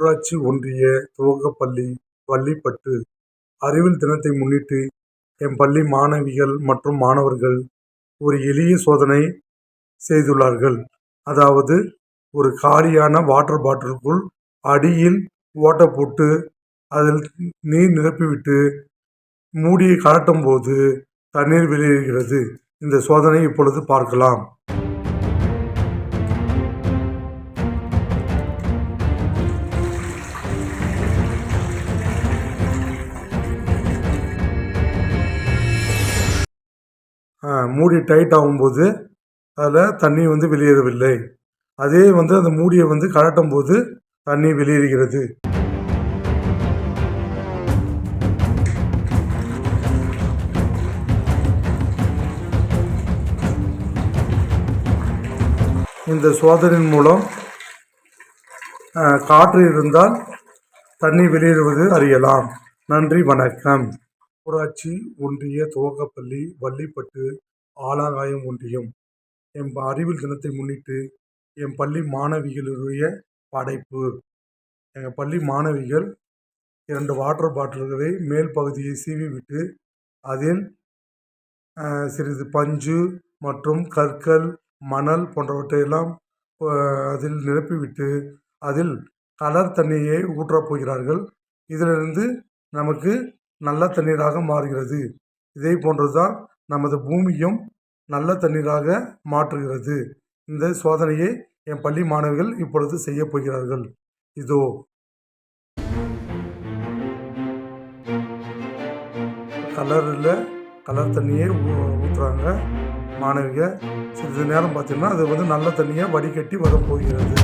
ஊராட்சி ஒன்றிய துவக்கப்பள்ளி வள்ளிப்பட்டு அறிவியல் தினத்தை முன்னிட்டு என் பள்ளி மாணவிகள் மற்றும் மாணவர்கள் ஒரு எளிய சோதனை செய்துள்ளார்கள். அதாவது ஒரு காலியான வாட்டர் பாட்டிலுக்குள் அடியில் ஓட்டை போட்டு அதில் நீர் நிரப்பிவிட்டு மூடியை கலட்டும் போது தண்ணீர் வெளியேறுகிறது. இந்த சோதனை இப்பொழுது பார்க்கலாம். மூடி டைட் ஆகும்போது அதில் தண்ணி வந்து வெளியேறவில்லை. அதே வந்து அந்த மூடியை வந்து கழட்டும் போது தண்ணி வெளியேறுகிறது. இந்த சோதனையின் மூலம் காற்று இருந்தால் தண்ணி வெளியேறுவது அறியலாம். நன்றி வணக்கம். ஊராட்சி ஒன்றிய துவக்கப்பள்ளி வள்ளிப்பட்டு ஆலாங்காயம் ஒன்றியம். என் அறிவியல் தினத்தை முன்னிட்டு என் பள்ளி மாணவிகளுடைய படைப்பு. எங்கள் பள்ளி மாணவிகள் இரண்டு வாட்டர் பாட்டில்களை மேல் பகுதியை சீவி விட்டு அதில் சிறிது பஞ்சு மற்றும் கற்கள் மணல் போன்றவற்றையெல்லாம் அதில் நிரப்பிவிட்டு அதில் கலர் தண்ணியை ஊற்றப் போகிறார்கள். இதிலிருந்து நமக்கு நல்ல தண்ணீராக மாறுகிறது. இதே போன்றுதான் நமது பூமியும் நல்ல தண்ணீராக மாற்றுகிறது. இந்த சோதனையை என் பள்ளி மாணவிகள் இப்பொழுது செய்யப் போகிறார்கள். இதோ. கலரில் கலர் தண்ணியை ஊ- ஊற்றுறாங்க மாணவிக சிறிது நேரம் பார்த்தீங்கன்னா அது வந்து நல்ல தண்ணியாக வடிகட்டி வரப்போகிறது